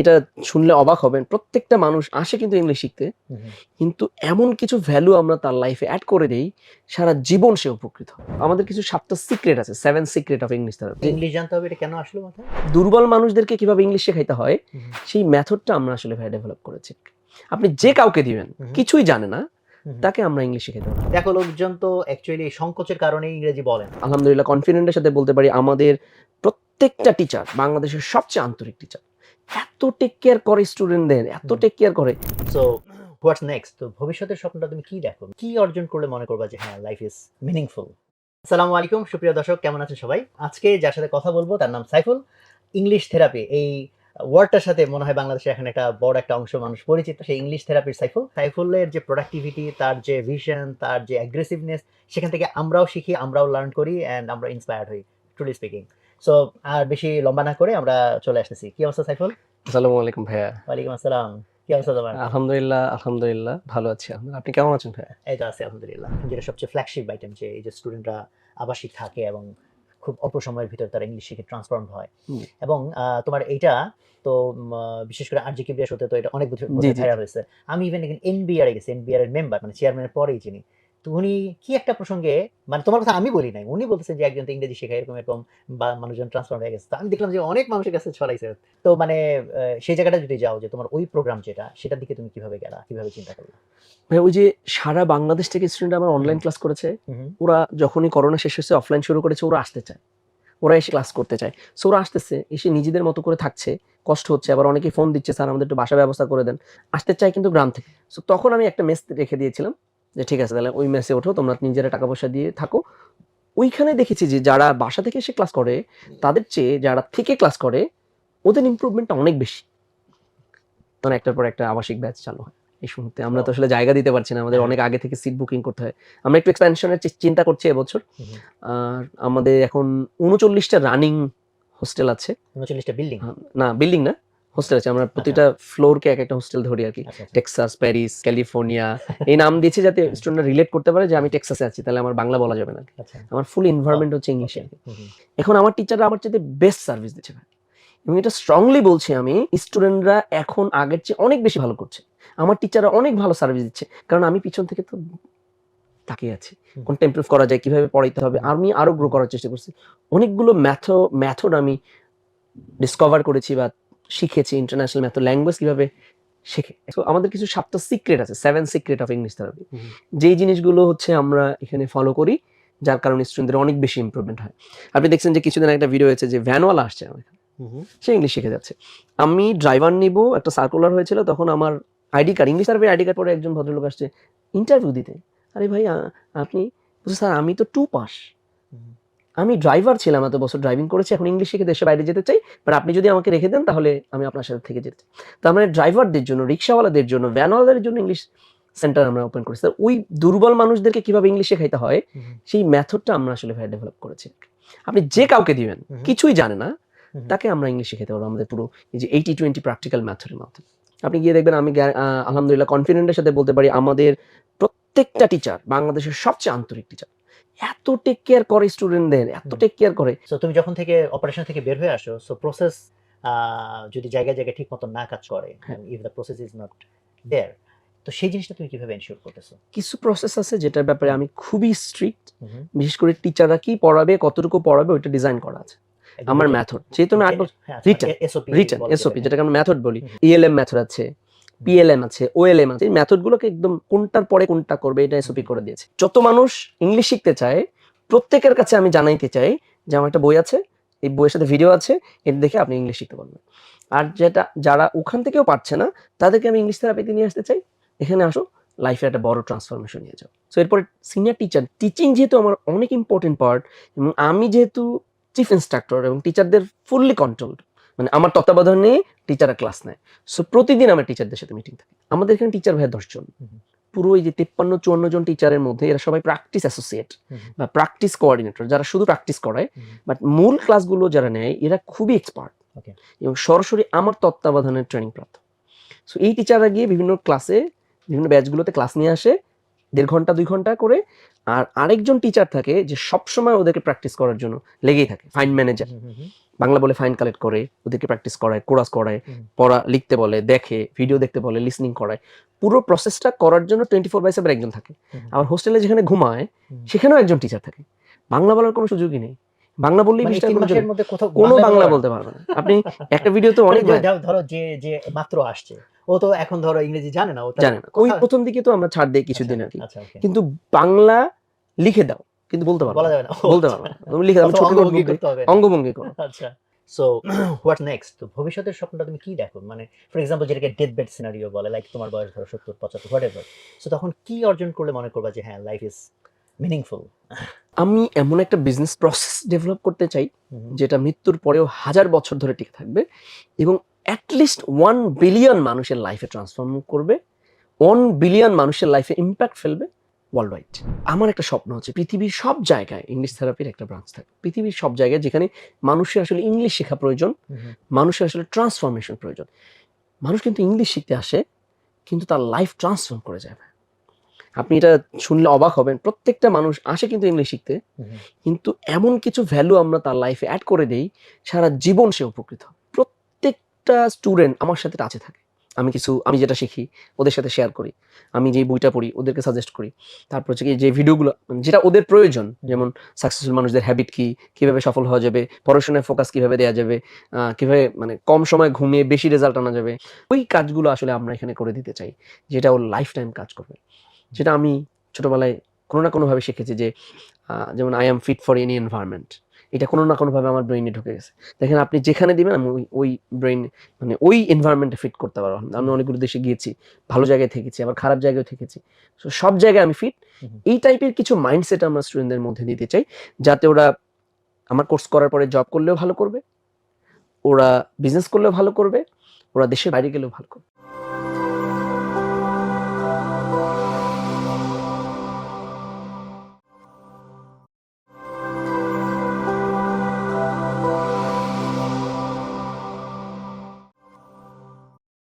এটা শুনলে অবাক হবেন প্রত্যেকটা মানুষ আসে কিন্তু ইংলিশ শিখতে কিন্তু এমন কিছু ভ্যালু আমরা তার লাইফে অ্যাড করে দেই সারা জীবন সে উপকৃত। আমাদের কিছু সাতটা সিক্রেট আছে seven secret of English therapy English জানতে হবে এটা কেন আসলো মাথায়? দুর্বল মানুষদেরকে কীভাবে ইংলিশ শেখাইতে হয় সেই মেথডটা আমরা আসলে ভাই ডেভেলপ করেছি। আপনি যে কাউকে দিবেন কিছুই জানে না তাকে আমরা ইংলিশ শেখাতে পারি। দেখো লোকজন তো অ্যাকচুয়ালি সংকোচের কারণে ইংরেজি বলেন আলহামদুলিল্লাহ কনফিডেন্টের সাথে বলতে পারি আমাদের প্রত্যেকটা টিচার বাংলাদেশের সবচেয়ে আন্তরিক টিচার এত টেক কেয়ার করে স্টুডেন্টদের এত টেক কেয়ার করে। সো হোয়াটস নেক্সট তো ভবিষ্যতের স্বপ্নটা তুমি কি দেখো? কি অর্জন করলে মনে করবা যে হ্যাঁ লাইফ ইজ মিনিংফুল আসসালামু আলাইকুম সুপ্রিয় দর্শক কেমন আছেন সবাই? আজকে যার সাথে কথা বলব তার নাম সাইফুল। ইংলিশ থেরাপি এই ওয়ার্ডটার সাথে মনে হয় বাংলাদেশে এখন একটা বড় একটা অংশ মানুষ পরিচিত সেই ইংলিশ থেরাপির সাইফুল। সাইফুলের যে প্রোডাক্টিভিটি তার যে ভিশন তার যে অ্যাগ্রেসিভনেস সেখান থেকে আমরাও শিখি আমরাও লার্ন করি অ্যান্ড আমরা ইন্সপায়ার্ড হই ট্রুলি স্পিকিং সো আর বেশি লম্বা না করে আমরা চলে আসতেছি। কি অবস্থা সাইফুল? আসসালামু আলাইকুম ভাইয়া। ওয়ালাইকুম আসসালাম কি অবস্থা তোমার? আলহামদুলিল্লাহ আলহামদুলিল্লাহ ভালো আছি। আপনি কেমন আছেন ভাইয়া? এই তো আছে আলহামদুলিল্লাহ। যেটা সবচেয়ে ফ্ল্যাগশিপ আইটেম যে এই যে স্টুডেন্টরা আবাসিক থাকে এবং খুব অল্প সময়ের ভিতর তারা ইংলিশ শিখে ট্রান্সফর্ম হয়। এবং তোমার এইটা তো বিশেষ করে তো এটা অনেক বছর হয়েছে। আমি ইভেন এনবিআর এ গেছি এনবিআর এর মেম্বার মানে চেয়ারম্যানের পরেই চিনি তো উনি কি একটা প্রসঙ্গে মানে তোমার কথা আমি বলি নাই উনি বলতেছেন যে একজন তো ইংরেজি শেখায় এরকম এরকম বা মানুষজন ট্রান্সফর্ম হয়ে গেছে। আমি দেখলাম যে অনেক মানুষের কাছে ছড়াইছে। তো মানে সেই জায়গাটা যদি যাও যে তোমার ওই প্রোগ্রাম যেটা সেটার দিকে তুমি কীভাবে গেলা কীভাবে চিন্তা করলা? ভাই ওই যে সারা বাংলাদেশ থেকে স্টুডেন্ট আমার অনলাইন ক্লাস করেছে ওরা যখনই করোনা শেষ হয়েছে অফলাইন শুরু করেছে ওরা আসতে চায়। ওরা এসে ক্লাস করতে চায়। সো ওরা আসতেছে এসে নিজেদের মতো করে থাকছে কষ্ট হচ্ছে আবার অনেকে ফোন দিচ্ছে স্যার আমাদের একটু বাসা ব্যবস্থা করে দেন। আসতে চায় কিন্তু গ্রাম থেকে। সো তখন আমি একটা মেস রেখে দিয়েছিলাম। যে ঠিক আছে তাহলে ওই মেসে ওঠো তোমরা নিজেরা টাকা পয়সা দিয়ে থাকো। ওইখানে দেখেছি যে যারা বাসা থেকে এসে ক্লাস করে তাদের চেয়ে যারা থেকে ক্লাস করে ওদের ইমপ্রুভমেন্টটা অনেক বেশি। তখন একটার পর একটা আবাসিক ব্যাচ চালু হয় এই মুহূর্তে। আমরা তো আসলে জায়গা দিতে পারছি না আমাদের অনেক আগে থেকে সিট বুকিং করতে হয়। আমরা একটু এক্সপ্যানশনের চিন্তা করছি এবছর। আর আমাদের এখন উনচল্লিশটা রানিং হোস্টেল আছে। উনচল্লিশটা বিল্ডিং না বিল্ডিং না। হোস্টেল আছে আমরা প্রতিটা ফ্লোরকে এক একটা হোস্টেল ধরি আর কি। টেক্সাস প্যারিস ক্যালিফোর্নিয়া এই নাম দিয়েছি যাতে স্টুডেন্টরা রিলেট করতে পারে যে আমি টেক্সাসে আছি তাহলে আমার বাংলা বলা যাবে না। আচ্ছা। আমার ফুল এনভায়রনমেন্ট হচ্ছে ইংলিশে। এখন আমার টিচাররা আমার চাইতে বেস্ট সার্ভিস দিচ্ছে এবং এটা স্ট্রংলি বলছি আমি স্টুডেন্টরা এখন আগের চেয়ে অনেক বেশি ভালো করছে। আমার টিচাররা অনেক ভালো সার্ভিস দিচ্ছে। কারণ আমি পিছন থেকে তো তাকিয়ে আছি। কোনটা ইমপ্রুভ করা যায় কীভাবে পড়াইতে হবে আমি আরও গ্রো করার চেষ্টা করছি। অনেকগুলো ম্যাথো মেথড আমি ডিসকভার করেছি বা শিখেছি ইন্টারন্যাশনাল মেথড ল্যাঙ্গুয়েজ কীভাবে শেখে তো আমাদের কিছু সাতটা সিক্রেট আছে seven secret of English therapy যেই জিনিসগুলো হচ্ছে আমরা এখানে ফলো করি যার কারণে স্টুডেন্টদের অনেক বেশি ইম্প্রুভমেন্ট হয়। আপনি দেখছেন যে কিছুদিন একটা ভিডিও হয়েছে যে ভ্যানওয়ালা আসছে আমার। সে ইংলিশ শিখে যাচ্ছে। আমি ড্রাইভার নিব একটা সার্কুলার হয়েছিল তখন আমার ID card English survey ID card পরে একজন ভদ্রলোক আসছে ইন্টারভিউ দিতে। আরে ভাই আপনি স্যার আমি তো টু পাস। আমি ড্রাইভার ছিলাম এত বছর ড্রাইভিং করেছি এখন ইংলিশ শিখে দেশের বাইরে যেতে চাই বাট আপনি যদি আমাকে রেখে দেন তাহলে আমি আপনার সাথে থেকে যেতে চাই। তার মানে ড্রাইভারদের জন্য রিক্সাওয়ালাদের জন্য ভ্যানওয়ালাদের জন্য ইংলিশ সেন্টার আমরা ওপেন করেছি। তো ওই দুর্বল মানুষদেরকে কীভাবে ইংলিশ শেখাইতে হয়। সেই মেথডটা আমরা আসলে ভাই ডেভেলপ করেছি। আপনি যে কাউকে দিবেন কিছুই জানে না তাকে আমরা ইংলিশ শেখাতে পারব আমাদের পুরো এই যে এইটি টোয়েন্টি প্র্যাকটিক্যাল মেথডের মাধ্যমে আপনি গিয়ে দেখবেন আমি আলহামদুলিল্লাহ কনফিডেন্টের সাথে বলতে পারি আমাদের প্রত্যেকটা টিচার বাংলাদেশের সবচেয়ে আন্তরিক টিচার এত টেক কেয়ার করে স্টুডেন্টদের এত টেক কেয়ার করে So, তুমি যখন থেকে অপারেশন থেকে বের হয়ে আসো সো প্রসেস যদি জায়গায় জায়গায় ঠিক মতো না কাজ করে হ্যাঁ। If the process is not there তো সেই জিনিসটা তুমি কীভাবে এনশিওর করতেছো কিছু প্রসেস আছে যেটার ব্যাপারে আমি খুবই স্ট্রিক্ট। বিশেষ করে টিচাররা কি পড়াবে কতটুকু পড়াবে ওইটা ডিজাইন করা আছে আমার মেথড যেহেতু আমি আট বছর হ্যাঁ, রিটার্ন এসওপি যেটাকে। যেটাকে আমরা মেথড বলি। ইএলএম মেথড আছে পিএলএম আছে ওএলএম আছে মেথডগুলোকে একদম কোনটার পরে কোনটা করবে এটা এসওপি করে দিয়েছে। যত মানুষ ইংলিশ শিখতে চায়, প্রত্যেকের কাছে আমি জানাইতে চাই যে আমার একটা বই আছে, এই বইয়ের সাথে ভিডিও আছে, এটা দেখে আপনি ইংলিশ শিখতে পারবেন। আর যেটা, যারা ওখান থেকেও পারছে না, তাদেরকে আমি ইংলিশ থেরাপিতে নিয়ে আসতে চাই। এখানে আসো লাইফে একটা বড় ট্রান্সফরমেশন নিয়ে যাও। সো এরপরে সিনিয়র টিচার টিচিং যেহেতু আমার অনেক ইম্পর্টেন্ট পার্ট এবং আমি যেহেতু চিফ ইনস্ট্রাক্টর এবং টিচারদের ফুললি কন্ট্রোলড মানে আমার তত্ত্বাবধানে টিচাররা ক্লাস নেয়। সো প্রতিদিন আমার টিচারদের সাথে মিটিং থাকে। আমাদের এখানে টিচার ভাই দশজন। পুরো এই যে তিপ্পান্ন চুয়ান্ন জন টিচারের মধ্যে এরা সবাই প্র্যাকটিস অ্যাসোসিয়েট বা প্র্যাকটিস কোঅর্ডিনেটর যারা শুধু প্র্যাকটিস করায়। বাট মূল ক্লাসগুলো যারা নেয় এরা খুবই এক্সপার্ট এবং সরাসরি আমার তত্ত্বাবধানের ট্রেনিং প্রাপ্ত। সো এই টিচাররা গিয়ে বিভিন্ন ক্লাসে বিভিন্ন ব্যাচগুলোতে ক্লাস নিয়ে আসে। দেড় ঘণ্টা দুই ঘণ্টা করে। আর আরেকজন টিচার থাকে যে সবসময় ওদেরকে প্র্যাকটিস করার জন্য লেগেই থাকে ফাইন ম্যানেজার। বাংলা বলে ফাইন কালেক্ট করে ওদেরকে প্র্যাকটিস করায় কোরাস করায় পড়া লিখতে বলে দেখে ভিডিও দেখতে বলে লিসনিং করায়। পুরো প্রসেসটা করার জন্য টোয়েন্টি ফোর বাই সেভেন একজন থাকে। আবার হোস্টেলে যেখানে ঘুমায় সেখানেও একজন টিচার থাকে। বাংলা বলার কোনো সুযোগই নেই। বাংলা বললেই মানে কোনো মধ্যে কোথাও কোনো বাংলা বলতে পারবে না। আপনি একটা ভিডিওতে অনেক ধরো যে যে মাত্র আসছে ও তো এখন ধরো ইংরেজি জানে না ও তার জানেন ওই প্রথম দিকে তো আমরা ছাড় দিই কিছুদিন আর কি। আচ্ছা কিন্তু বাংলা লিখে দাও। কিন্তু বলতে পারব বলা যাবে না। বলতে পারব তুমি লিখে দাও আমি ছোট অঙ্গভঙ্গি করতে হবে। অঙ্গভঙ্গি করো। আচ্ছা সো হোয়াটস নেক্সট তো ভবিষ্যতের স্বপ্নটা তুমি কি দেখো? মানে ফর এক্সাম্পল যেটাকে ডেথ বেড সিনারিও বলে লাইক তোমার বয়স ধরো সত্তর পঁচাত্তর হোয়াট এভার সো তখন কি অর্জন করলে মনে করবা যে হ্যাঁ লাইফ ইজ মিনিংফুল আমি এমন একটা বিজনেস প্রসেস ডেভেলপ করতে চাই যেটা মৃত্যুর পরেও হাজার বছর ধরে টিকে থাকবে এবং অ্যাটলিস্ট ওয়ান বিলিয়ন মানুষের লাইফে ট্রান্সফর্ম করবে ওয়ান বিলিয়ন মানুষের লাইফে ইম্প্যাক্ট ফেলবে ওয়ার্ল্ড ওয়াইড আমার একটা স্বপ্ন হচ্ছে পৃথিবীর সব জায়গায় ইংলিশ থেরাপির একটা ব্রাঞ্চ থাকে। পৃথিবীর সব জায়গায় যেখানে মানুষের আসলে ইংলিশ শেখা প্রয়োজন মানুষের আসলে ট্রান্সফরমেশন প্রয়োজন। মানুষ কিন্তু ইংলিশ শিখতে আসে কিন্তু তার লাইফ ট্রান্সফর্ম করে যাবে আপনি এটা শুনলে অবাক হবেন প্রত্যেকটা মানুষ আসে কিন্তু ইংলিশ শিখতে কিন্তু এমন কিছু ভ্যালু আমরা তার লাইফে অ্যাড করে দেই সারা জীবন সে উপকৃত। প্রত্যেকটা স্টুডেন্ট আমার সাথে টাচে থাকে। আমি কিছু, আমি যেটা শিখি, ওদের সাথে শেয়ার করি। আমি যে বইটা পড়ি, ওদেরকে সাজেস্ট করি। তারপর হচ্ছে কি, যে ভিডিওগুলো মানে যেটা ওদের প্রয়োজন, যেমন সাকসেসফুল মানুষদের হ্যাবিট কি, কীভাবে সফল হওয়া যাবে, পড়াশোনায় ফোকাস কীভাবে দেওয়া যাবে কীভাবে মানে কম সময় ঘুমিয়ে বেশি রেজাল্ট আনা যাবে, ওই কাজগুলো আসলে আমরা এখানে করে দিতে চাই, যেটা ওর লাইফ টাইম কাজ করবে। যেটা আমি ছোটোবেলায় কোনো না কোনোভাবে শিখেছি যে যেমন I'm fit for any environment এটা কোনো না কোনোভাবে আমার ব্রেইনে ঢুকে গেছে। দেখেন আপনি যেখানে দিবেন আমি ওই ওই ব্রেইন মানে ওই এনভায়রনমেন্টে ফিট করতে পারব। আমি অনেকগুলো দেশে গিয়েছি ভালো জায়গায় থেকেছি আবার খারাপ জায়গায় থেকেছি। তো সব জায়গায় আমি ফিট এই টাইপের কিছু মাইন্ডসেট আমরা স্টুডেন্টদের মধ্যে দিতে চাই যাতে ওরা আমার কোর্স করার পরে জব করলেও ভালো করবে ওরা বিজনেস করলেও ভালো করবে ওরা দেশের বাইরে গেলেও ভালো করবে।